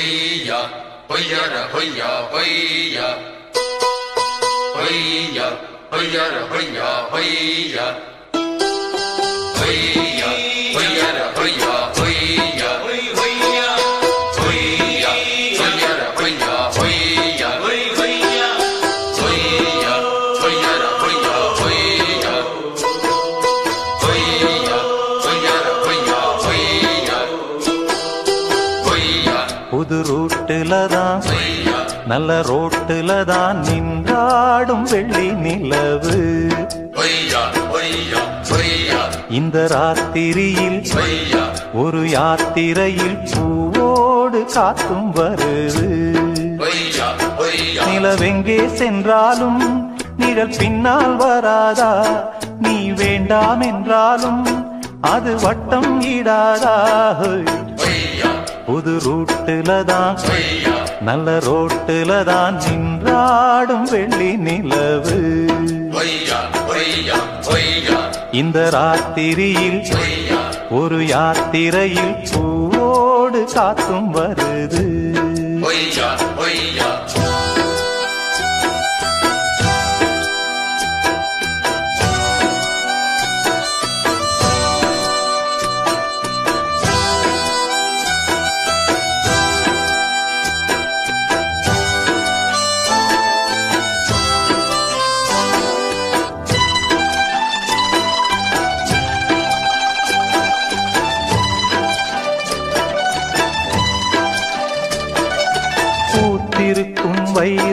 bây giờ bây giờ rồi bây giờ bây giờ bây giờ bây giờ rồi bây giờ bây giờ bây giờ bây giờ rồi bây giờ நல்ல ரோட்டுல தான் நின்றாடும் வெள்ளி நிலவு. இந்த ராத்திரியில் ஒரு யாத்திரையில் பூவோடு காத்தும் வருது நிலவெங்கே சென்றாலும் நிழல் பின்னால் வராதா? நீ வேண்டாம் என்றாலும் அது வட்டம் இடாதா? புது ரூட்டுல தான் நல்ல ரோட்டுல தான் நின்றாடும் வெள்ளி நிலவு. இந்த ராத்திரியில் ஒரு யாத்திரையில் பூவோடு காத்தும் வருது.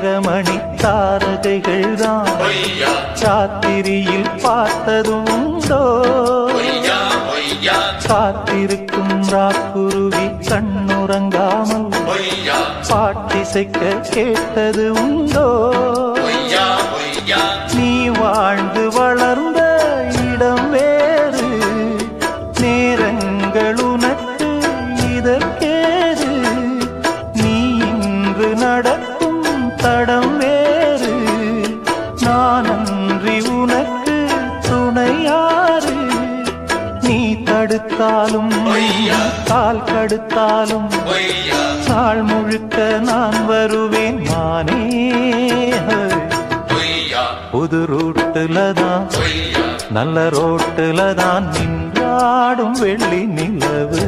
வைரமணி தாரகைகள் தான் பொய்யா ராத்திரியில் பார்த்ததும் உண்டோ காத்திருக்கும் ராக்குருவி கண்ணுறங்காமல் பாட்டிசைக்க கேட்டது உண்டோ கால் கடுத்தாலும் நாள் முழுக்க நான் வருவேன் மானே. புது ரூட்டுல தான் நல்ல ரோட்டுல தான் நின்றாடும் வெள்ளி நிலவு.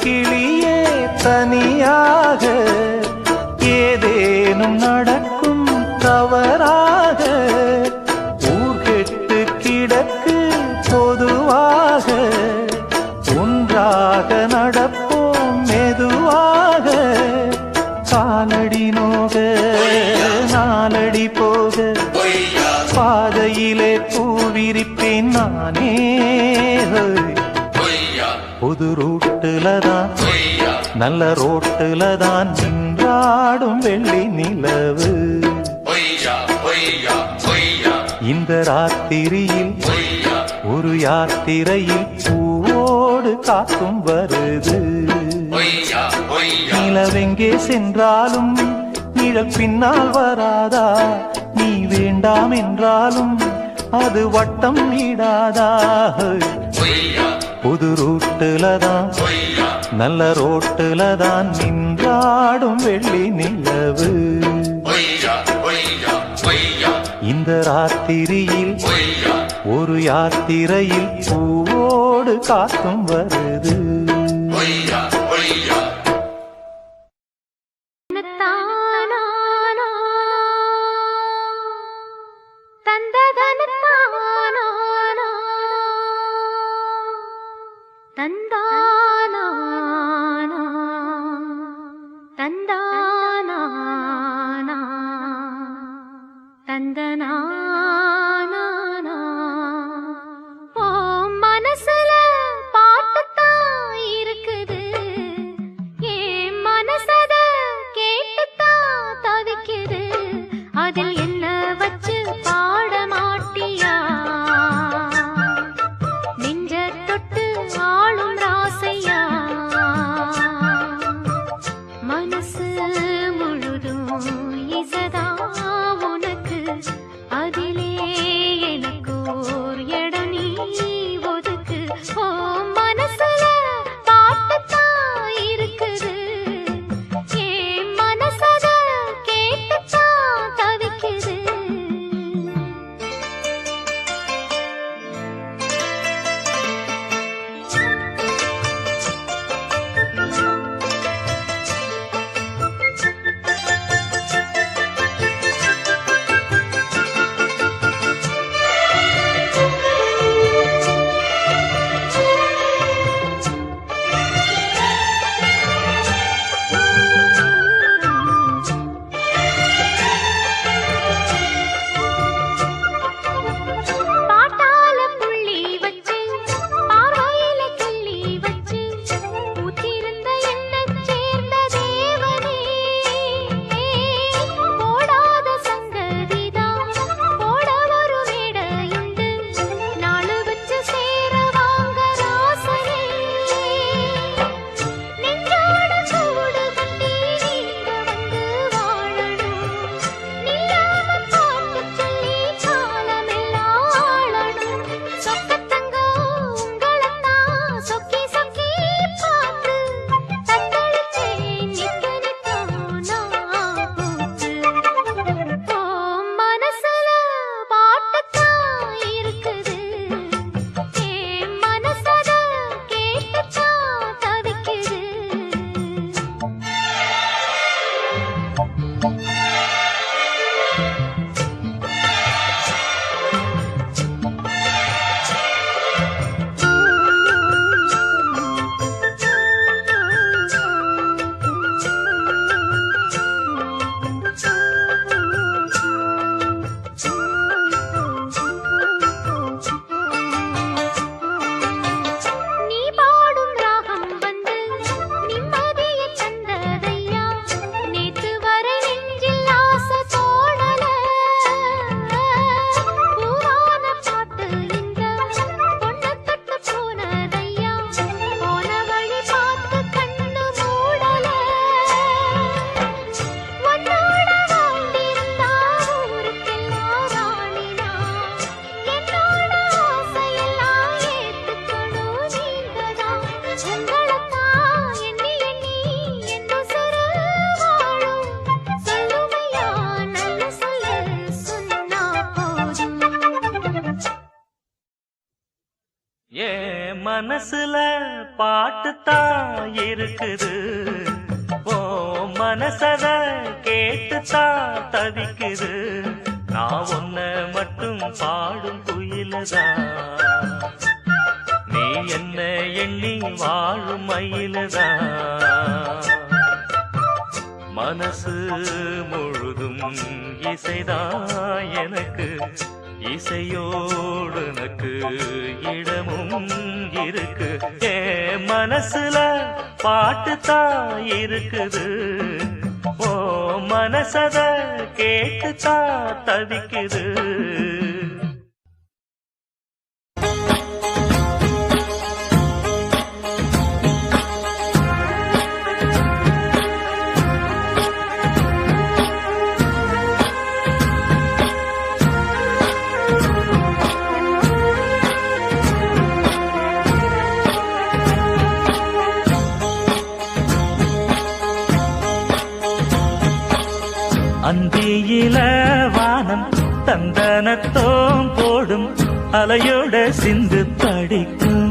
கிளியே தனியாக நல்ல ரோட்டுல தான் நின்றாடும் வெள்ளி நிலவு. இந்த ராத்திரியில் ஒரு யாத்திரையில் பூவோடு காத்தும் வருது. நிலவெங்கே சென்றாலும் நிழல் பின்னால் வராதா? நீ வேண்டாம் என்றாலும் அது வட்டம் பொய்யா. புது ரூட்டுல தான் நல்ல ரோட்டுல தான் நின்றாடும் வெள்ளி நிலவு. இந்த ராத்திரியில் ஒரு யாத்திரையில் பூவோடு காத்தும் வருது. தவிக்குது ஓ மனசத கேட்டுத்தான் தவிக்குது. நான் ஒன்ன மட்டும் பாடும் குயிலதான் நீ என்ன எண்ணி வாழும் மயிலதான் மனசு முழுதும் இசைதான் எனக்கு. இசையோடு எனக்கு இடமும் இருக்கு. ஏ மனசுல பாட்டு தான் இருக்குது. ஓ மனசத கேட்டு தான் தவிக்குது. தந்தனத்தோம் போடும் அலையோட சிந்து படிக்கும்.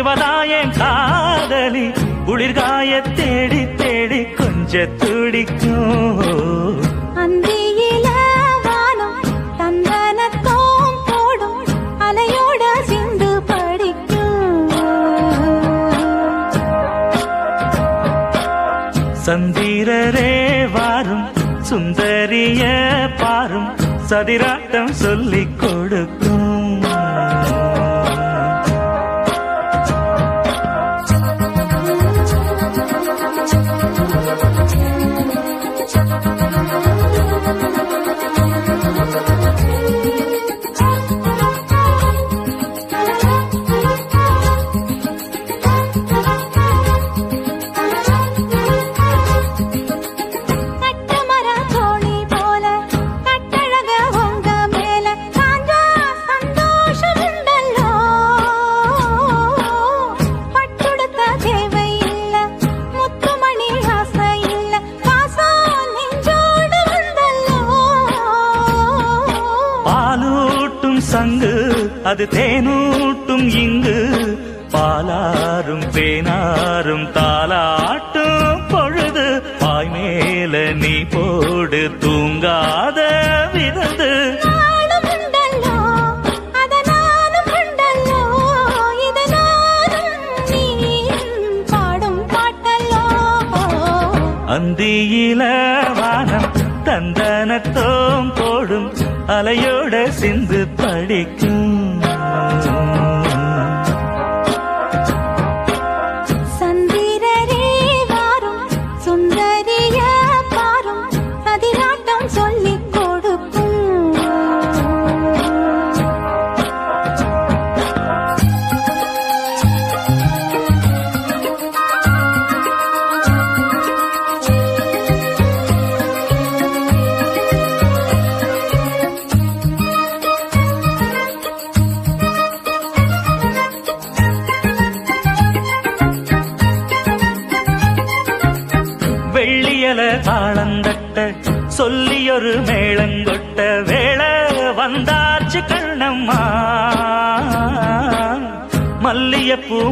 இவதாயன் காதலி. குளிர்காய தேடி தேடி கொஞ்ச துடிக்கும் அந்தியில வானம் தந்தனத்தோம் போடும் அலையோட சிந்து படிக்கும். சந்திரரே வாரும் சுந்தரிய பாரும் சதிராட்டம் சொல்லிக் அலையோட சிந்து படிக்கும்?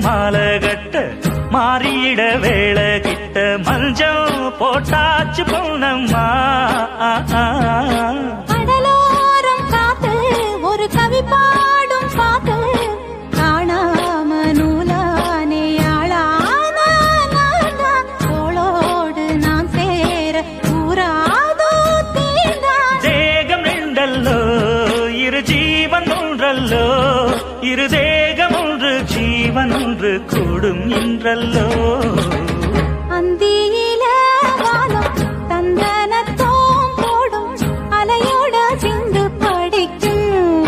மாலை கட்ட மாறியிட வேளை கிட்ட மஞ்சள் போட்டாச்சு பொண்ணம்மா படிக்கும்.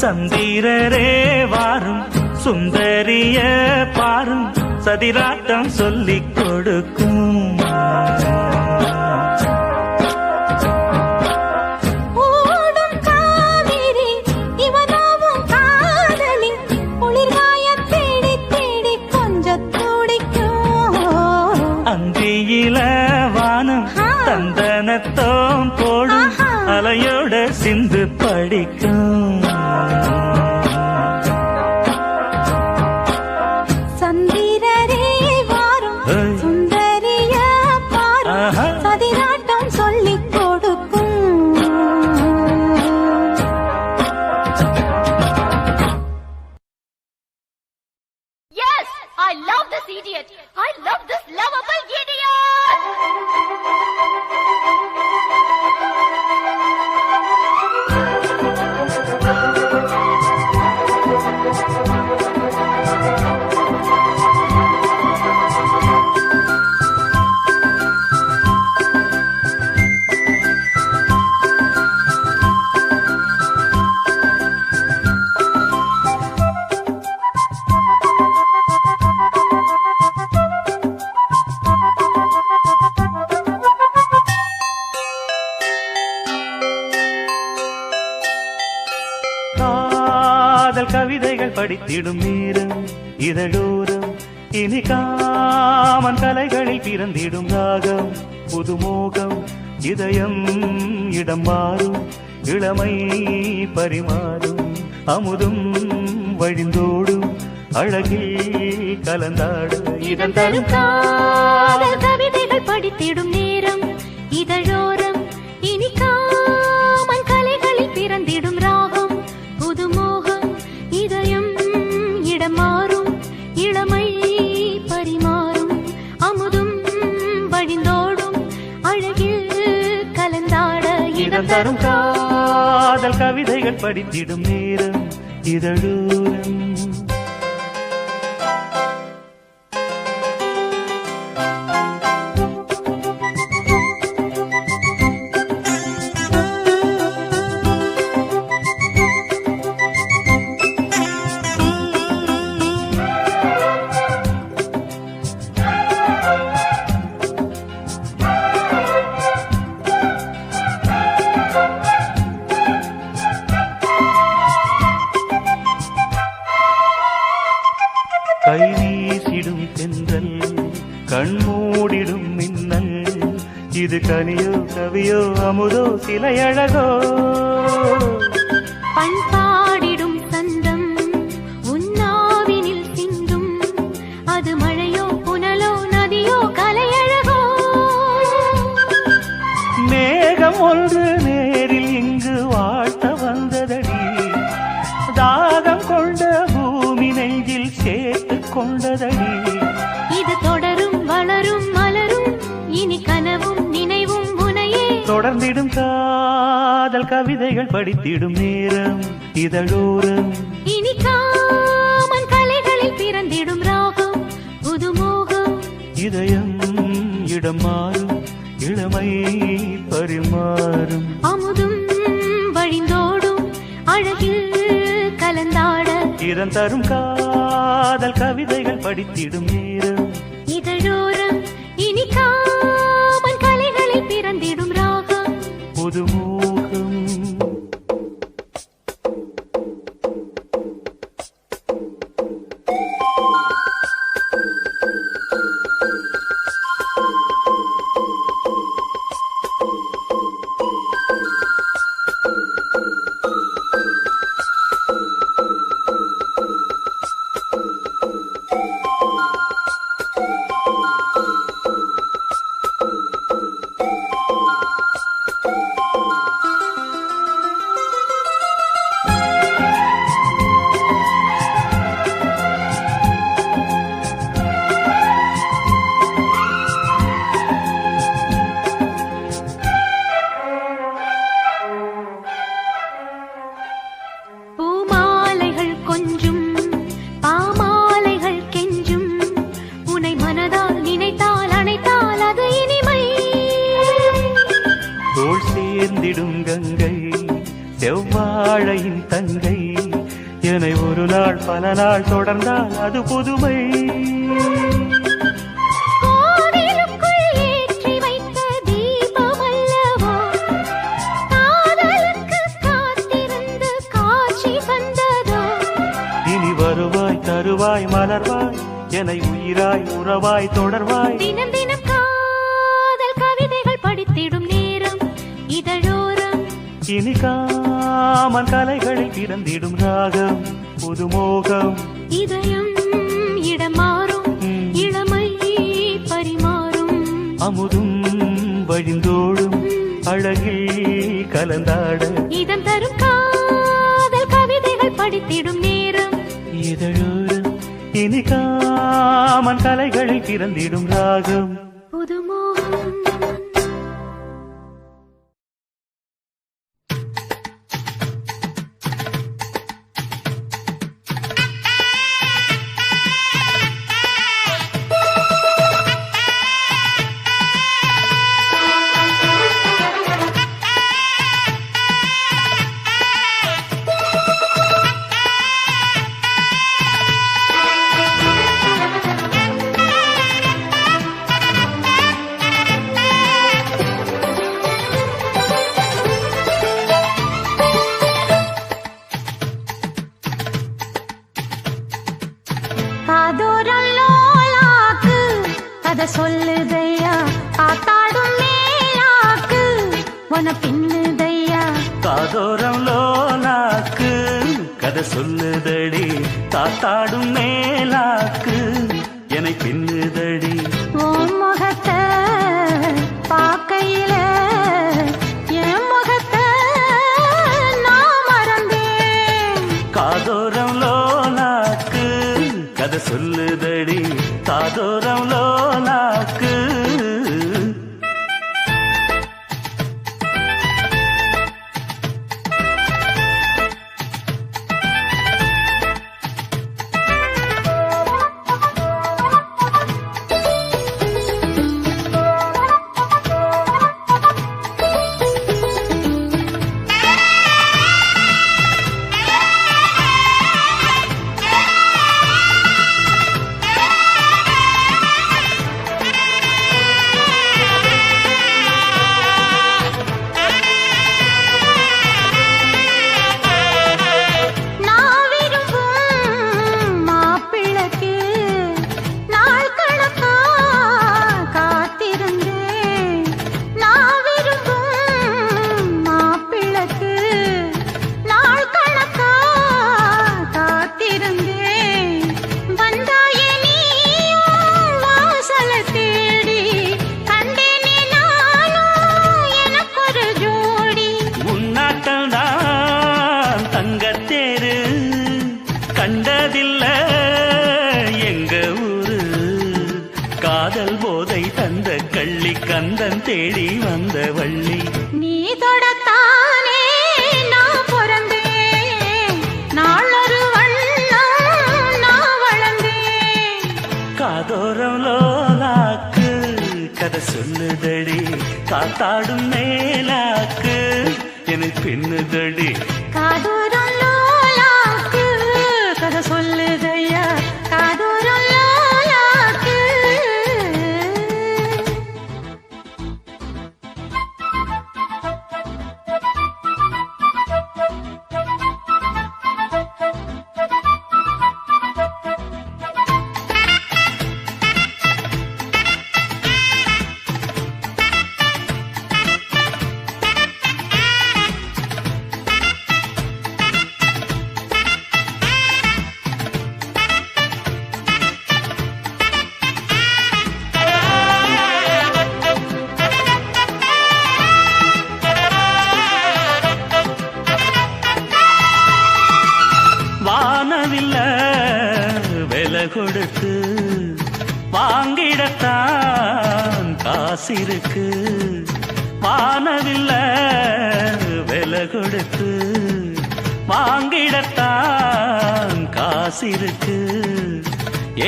சந்திரரே வாரும் சுந்தரிய பாரும் சதிராட்டம் சொல்லிக் கொடுக்கும். சிந்து படிக்க இடும் படித்திடும் நேரம் இதழோரம். இனி காமன் கலைகளில் பிறந்திடும் ராகம் புதுமோகம் இதயம் இடம் மாறும் இளமை பரிமாறும். அமுதும் வழிந்தோடும் அழகில் கலந்தாடும் இதன் தரும் கவிதைகள் படித்திடும் தரும் காதல் கவிதைகள் படித்திடும் நேரம் இதழோரம் தொடர்ந்திடும் காதல் கவிதைகள் படித்திடும் நேரம் இதழோரம். இனி காமன் கலைகளில் பிறந்திடும் ராகம் புதுமோகம். இதயம் இடம் மாறும் இளமை பரிமாறும். அமுதும் வழிந்தோடும் அழகில் கலந்தாட. இதன் தரும் காதல் கவிதைகள் படித்திடும் நேரம் தங்கை. என்னை ஒரு நாள் பல நாள் தொடர்ந்தால் அது புதுமை. வருவாய் தருவாய் மலர்வாய் என்னை உயிராய் உறவாய் தொடர்வாய். தினம் தினம் காதல் கவிதைகள் படித்திடும் நேரம் இதழோரம். இனிகா இனிக்காமன் கலைகளில் பிறந்திடும் ராகம் புதுமோகம். இதயம் இடமாறும். இளமை பரிமாறும். அமுதும் வழிந்தோடும் அழகில் கலந்தாட. இதம் தரும் காதல் கவிதைகள் படித்திடும் நேரம். இதழோரம் இனிக்காமன் கலைகளில் பிறந்திடும் ராகம். புதுமோகம் உன பின்னுதையா? காதோரம் லோலாக்கு கதை சொல்லுதடி தாத்தாடும் மேலாக்கு என்னை பின்னுதடி. சொல்லுதடி காத்தாடும் மேலாக்கு. எனக்கு பின்னுதடி. காது கொடுத்து வாங்கிடத்தான் காசிருக்கு. வானவில்ல விலை கொடுத்து வாங்கிடத்தான் காசிருக்கு.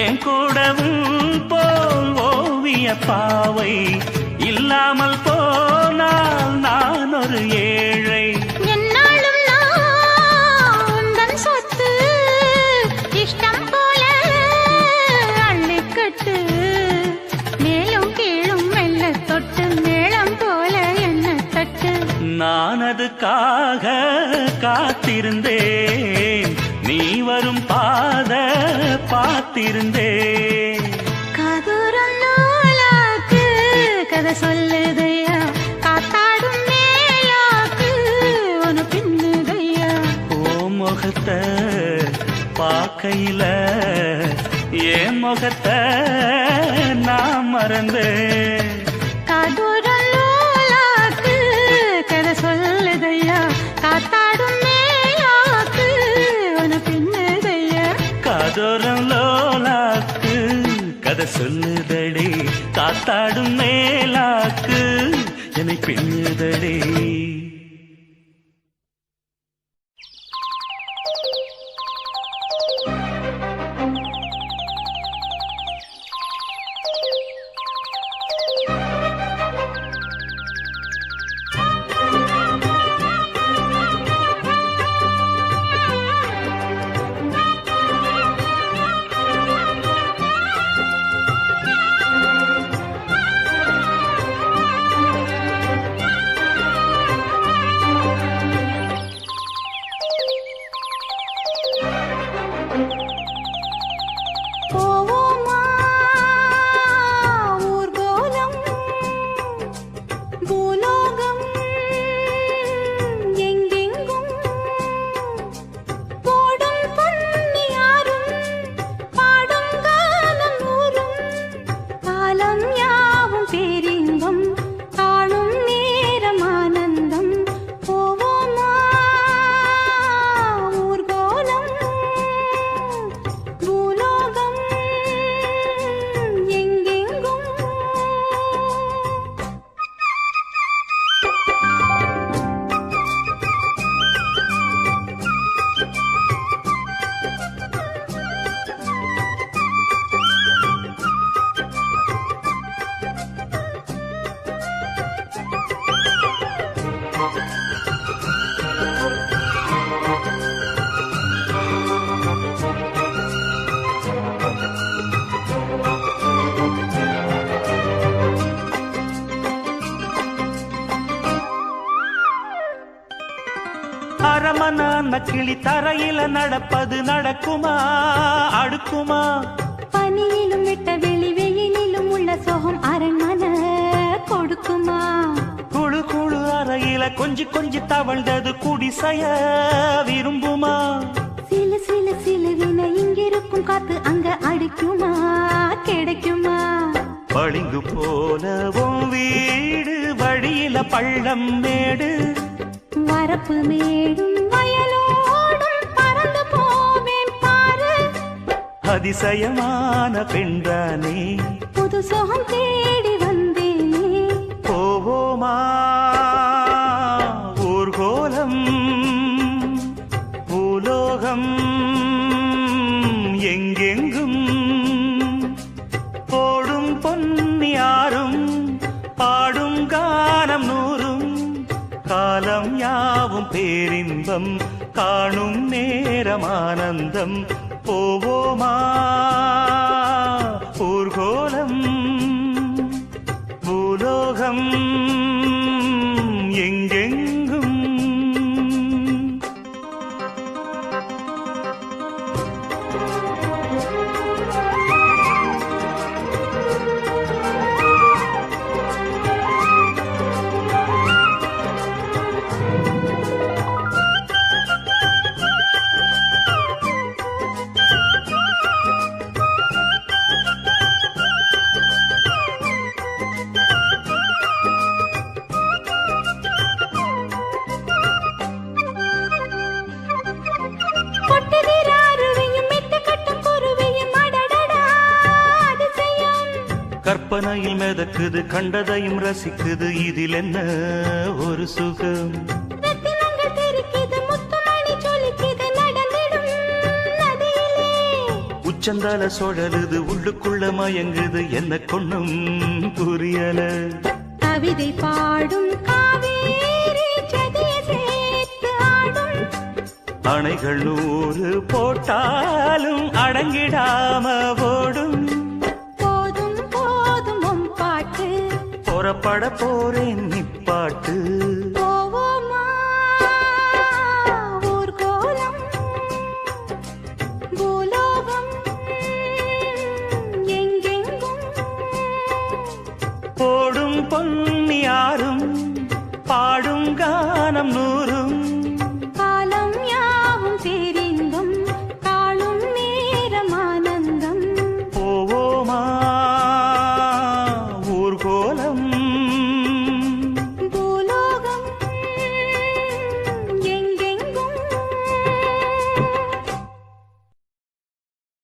என் கூடவும் போல் ஓவிய பாவை இல்லாமல் போனால் நான் ஒரு ஏழு நான் அதுக்காக காத்திருந்தேன். நீ வரும் பாத பார்த்திருந்தேன். கதூரம் நாளாக்கு கதை சொல்லுதையா? காத்தாடும் மேலாக்கு ஒன்று பின்னுதையா? ஓ முகத்தை பார்க்கையில என் முகத்தை நான் மறந்தேன். காதோரம் லோலாக்கு கதை சொல்லுதடி காத்தாடும் மேலாக்கு என்னை பின்னுதடி தரையில நடப்பது நடக்குமா? அடுக்குமா? பனியிலும் விட்ட வெளி வெயிலிலும் உள்ள சோகம் அரண்மனை கொடுக்குமா? குழு குழு அறையில கொஞ்சி கொஞ்சி தவழ்ந்தது குடிசைய விரும்புமா? சிலு சிலு சிலுவின இங்கிருக்கும் காத்து அங்க அடிக்குமா? கிடைக்குமா? பளிங்கு போலவும் வீடு வழியில பள்ளம் மேடு. வரப்பு மேடும் அதிசயமான பெண்தானே புது சோகம் தேடி வந்தேனே. போவோமா? ஊர்கோலம் பூலோகம் எங்கெங்கும்? போடும் பொன்னியாரும் பாடும் கானம் நூறும் காலம் யாவும் பேரின்பம் காணும் நேரம் ஆனந்தம் போவோமா? மிதக்குது கண்டதையும் ரசிக்குது. இதில் என்ன ஒரு சுகம்? உச்சந்தால சுழலுது உள்ளுக்குள்ள மயங்குது. என்ன கொண்ணும் புரியல. கவிதை பாடும் அணைகள் நூறு போட்டாலும் அடங்கிடாம ஓடும். போற பட போறேன் நிப்பாட்டு